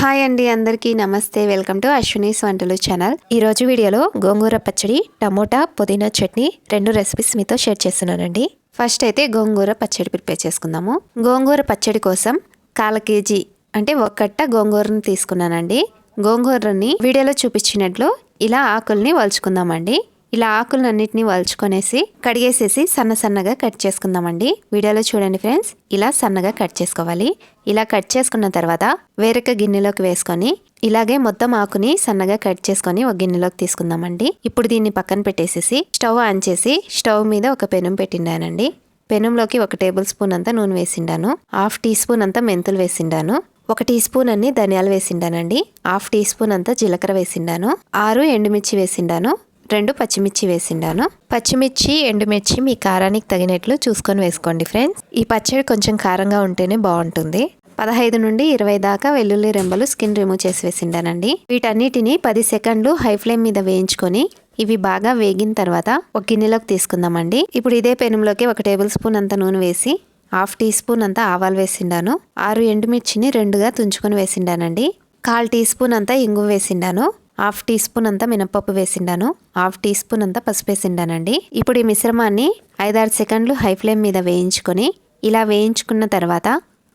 Hi అండి అందరికీ నమస్తే. వెల్కమ్ టు అశ్వినీస్ వంటలు ఛానల్ ఈ రోజు వీడియోలో గోంగూర పచ్చడి టమోటా పుదీనా చట్నీ రెండు రెసిపీస్ మీతో షేర్ చేస్తున్నానండి. ఫస్ట్ అయితే గోంగూర పచ్చడి ప్రిపేర్ చేసుకుందాము. గోంగూర పచ్చడి కోసం కాల కేజీ అంటే ఒక్కట్ట గోంగూరను తీసుకున్నానండి. గోంగూరని వీడియోలో చూపించినట్లు ఇలా ఆకుల్ని వలుచుకుందామండి. ఇలా ఆకులన్నిటిని వలుచుకొనేసి కడిగేసేసి సన్న సన్నగా కట్ చేసుకుందామండి. వీడియోలో చూడండి ఫ్రెండ్స్ ఇలా సన్నగా కట్ చేసుకోవాలి. ఇలా కట్ చేసుకున్న తర్వాత వేరొక గిన్నెలోకి వేసుకొని ఇలాగే మొత్తం ఆకుని సన్నగా కట్ చేసుకొని ఒక గిన్నెలోకి తీసుకుందామండి. ఇప్పుడు దీన్ని పక్కన పెట్టేసేసి స్టవ్ ఆన్ చేసి స్టవ్ మీద ఒక పెనం పెట్టిండానండి. పెనంలోకి ఒక టేబుల్ స్పూన్ అంతా నూనె వేసిండాను. హాఫ్ టీ స్పూన్ అంతా మెంతులు వేసిండాను. ఒక టీ స్పూన్ అన్ని ధనియాలు వేసిండానండి. హాఫ్ టీ స్పూన్ అంతా జీలకర్ర వేసిండాను. ఆరు ఎండుమిర్చి వేసిండాను. రెండు పచ్చిమిర్చి వేసిండాను. పచ్చిమిర్చి ఎండుమిర్చి మీ కారానికి తగినట్లు చూసుకొని వేసుకోండి ఫ్రెండ్స్. ఈ పచ్చడి కొంచెం కారంగా ఉంటేనే బాగుంటుంది. పదహైదు నుండి ఇరవై దాకా వెల్లుల్లి రెంబలు స్కిన్ రిమూవ్ చేసి వేసిండానండి. వీటన్నిటిని పది సెకండ్లు హై ఫ్లేమ్ మీద వేయించుకొని ఇవి బాగా వేగిన తర్వాత ఒక గిన్నెలోకి తీసుకుందామండి. ఇప్పుడు ఇదే పెనంలోకి ఒక టేబుల్ స్పూన్ అంత నూనె వేసి హాఫ్ టీ స్పూన్ అంతా ఆవాలు వేసిండాను. ఆరు ఎండుమిర్చిని రెండుగా తుంచుకొని వేసిండానండి. కాల్ టీ స్పూన్ అంతా ఇంగు వేసిండాను. హాఫ్ టీ స్పూన్ అంతా మినపప్పు వేసిండాను. హాఫ్ టీ స్పూన్ అంతా పసుపు వేసిండానండి. ఇప్పుడు ఈ మిశ్రమాన్ని ఐదారు సెకండ్లు హై ఫ్లేమ్ మీద వేయించుకొని ఇలా వేయించుకున్న తర్వాత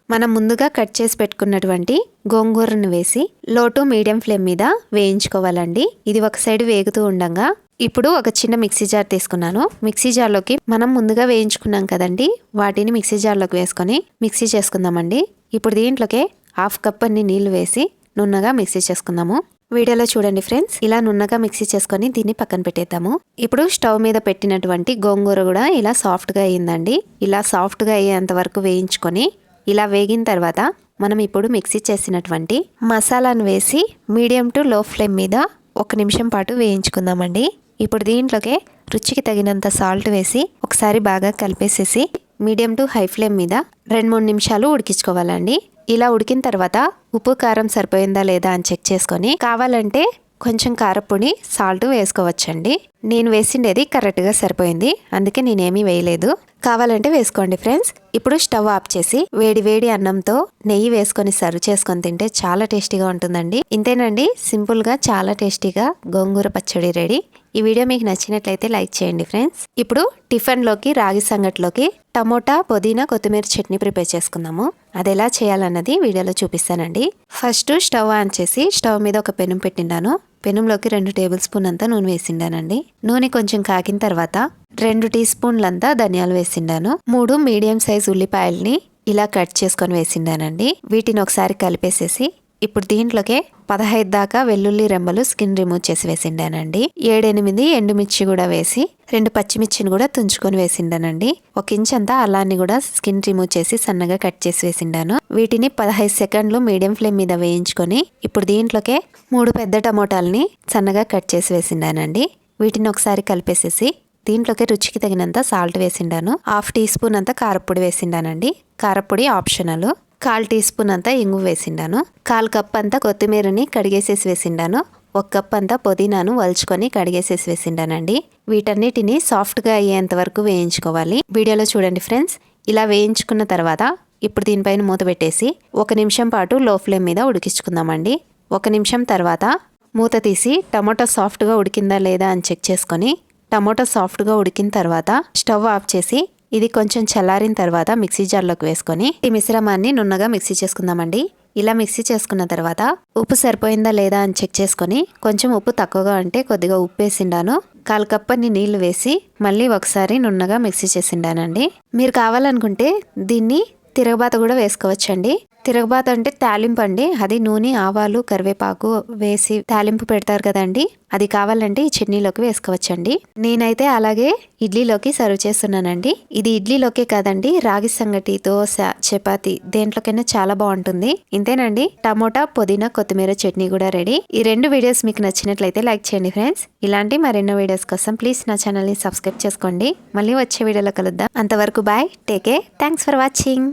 మనం ముందుగా కట్ చేసి పెట్టుకున్నటువంటి గోంగూరను వేసి లో టు మీడియం ఫ్లేమ్ మీద వేయించుకోవాలండి. ఇది ఒక సైడ్ వేగుతూ ఉండగా. ఇప్పుడు ఒక చిన్న మిక్సీ జార్ తీసుకున్నాను. మిక్సీ జార్లోకి మనం ముందుగా వేయించుకున్నాం కదండి వాటిని మిక్సీ జార్లోకి వేసుకొని మిక్సీ చేసుకుందామండి. ఇప్పుడు దీంట్లోకి హాఫ్ కప్ అన్ని నీళ్ళు వేసి నున్నగా మిక్సీ చేసుకుందాము. వీడియోలో చూడండి ఫ్రెండ్స్. ఇలా నున్నగా మిక్సీ చేసుకొని దీన్ని పక్కన పెట్టేద్దాము. ఇప్పుడు స్టవ్ మీద పెట్టినటువంటి గోంగూర కూడా ఇలా సాఫ్ట్గా అయ్యిందండి ఇలా సాఫ్ట్గా అయ్యేంత వరకు వేయించుకొని ఇలా వేగిన తర్వాత మనం ఇప్పుడు మిక్సీ చేసినటువంటి మసాలాను వేసి మీడియం టు లో ఫ్లేమ్ మీద ఒక నిమిషం పాటు వేయించుకుందామండి. ఇప్పుడు దీంట్లోకి రుచికి తగినంత సాల్ట్ వేసి ఒకసారి బాగా కలిపేసేసి మీడియం టు హై ఫ్లేమ్ మీద రెండు మూడు నిమిషాలు ఉడికించుకోవాలండి. ఇలా ఉడికిన తర్వాత ఉప్పు కారం సరిపోయిందా లేదా అని చెక్ చేసుకొని కావాలంటే కొంచెం కారపొడి సాల్ట్ వేసుకోవచ్చండి. నేను వేసిండేది కరెక్ట్గా సరిపోయింది. అందుకే నేనేమీ వేయలేదు. కావాలంటే వేసుకోండి ఫ్రెండ్స్. ఇప్పుడు స్టవ్ ఆఫ్ చేసి వేడి వేడి అన్నంతో నెయ్యి వేసుకొని సర్వ్ చేసుకొని తింటే చాలా టేస్టీగా ఉంటుందండి. ఇంతేనండి సింపుల్గా చాలా టేస్టీగా గోంగూర పచ్చడి రెడీ. ఈ వీడియో మీకు నచ్చినట్లయితే లైక్ చేయండి ఫ్రెండ్స్. ఇప్పుడు టిఫిన్లోకి రాగి సంగట్లోకి టమోటా పుదీనా కొత్తిమీర చట్నీ ప్రిపేర్ చేసుకుందాము. అది ఎలా చేయాలన్నది వీడియోలో చూపిస్తానండి. ఫస్ట్ స్టవ్ ఆన్ చేసి స్టవ్ మీద ఒక పెనం పెట్టిండాను. పెనంలోకి రెండు టేబుల్ స్పూన్ అంతా నూనె వేసిండానండి. నూనె కొంచెం కాకిన తర్వాత రెండు టీ స్పూన్లంతా ధనియాలు వేసిండాను. మూడు మీడియం సైజ్ ఉల్లిపాయల్ని ఇలా కట్ చేసుకొని వేసిండానండి. వీటిని ఒకసారి కలిపేసేసి ఇప్పుడు దీంట్లోకే పదహైదు దాకా వెల్లుల్లి రెమ్మలు స్కిన్ రిమూవ్ చేసి వేసిండానండి. ఏడెనిమిది ఎండుమిర్చి కూడా వేసి రెండు పచ్చిమిర్చిని కూడా తుంచుకొని వేసిండానండి. ఒక ఇంచ్ అంతా అలాన్ని కూడా స్కిన్ రిమూవ్ చేసి సన్నగా కట్ చేసి వేసిండాను. వీటిని పదహైదు సెకండ్లు మీడియం ఫ్లేమ్ మీద వేయించుకొని ఇప్పుడు దీంట్లోకే మూడు పెద్ద టమోటాలని సన్నగా కట్ చేసి వేసిండానండి. వీటిని ఒకసారి కలిపేసేసి దీంట్లోకి రుచికి తగినంత సాల్ట్ వేసిండాను. హాఫ్ టీ స్పూన్ అంతా కారపొడి వేసిండానండి. కారపొడి ఆప్షనల్. కాల్ టీ స్పూన్ అంతా ఇంగు వేసిండాను. కాల్ కప్ అంతా కొత్తిమీరని కడిగేసేసి వేసిండాను. ఒక కప్ అంతా పుదీనాను వలుచుకొని కడిగేసేసి వేసిండానండి. వీటన్నిటిని సాఫ్ట్గా అయ్యేంత వరకు వేయించుకోవాలి. వీడియోలో చూడండి ఫ్రెండ్స్. ఇలా వేయించుకున్న తర్వాత ఇప్పుడు దీనిపైన మూత పెట్టేసి ఒక నిమిషం పాటు లో ఫ్లేమ్ మీద ఉడికించుకుందామండి. ఒక నిమిషం తర్వాత మూత తీసి టమాటో సాఫ్ట్గా ఉడికిందా లేదా అని చెక్ చేసుకొని టమాటో సాఫ్ట్గా ఉడికిన తర్వాత స్టవ్ ఆఫ్ చేసి ఇది కొంచెం చల్లారిన తర్వాత మిక్సీ జార్లోకి వేసుకొని ఈ మిశ్రమాన్ని నున్నగా మిక్సీ చేసుకుందామండి. ఇలా మిక్సీ చేసుకున్న తర్వాత ఉప్పు సరిపోయిందా లేదా అని చెక్ చేసుకొని కొంచెం ఉప్పు తక్కువగా ఉంటే కొద్దిగా ఉప్పు వేసిండాను. కాలు కప్పని నీళ్ళు వేసి మళ్ళీ ఒకసారి నున్నగా మిక్సీ చేసిండానండి. మీరు కావాలనుకుంటే దీన్ని తిరగబాత కూడా వేసుకోవచ్చండి. తిరగబాత అంటే తాలింపు అండి. అది నూనె ఆవాలు కరివేపాకు వేసి తాలింపు పెడతారు కదండి. అది కావాలంటే ఈ చట్నీలోకి వేసుకోవచ్చండి. నేనైతే అలాగే ఇడ్లీలోకి సర్వ్ చేస్తున్నానండి. ఇది ఇడ్లీలోకే కాదండి రాగి సంగటి దోశ చపాతి దేంట్లోకైనా చాలా బాగుంటుంది. ఇంతేనండి టమోటా పుదీనా కొత్తిమీర చట్నీ కూడా రెడీ. ఈ రెండు వీడియోస్ మీకు నచ్చినట్లయితే లైక్ చేయండి ఫ్రెండ్స్. ఇలాంటి మరెన్నో వీడియోస్ కోసం ప్లీజ్ నా ఛానల్ని సబ్స్క్రైబ్ చేసుకోండి. మళ్ళీ వచ్చే వీడియోలో కలుద్దాం. అంతవరకు bye take thanks for watching.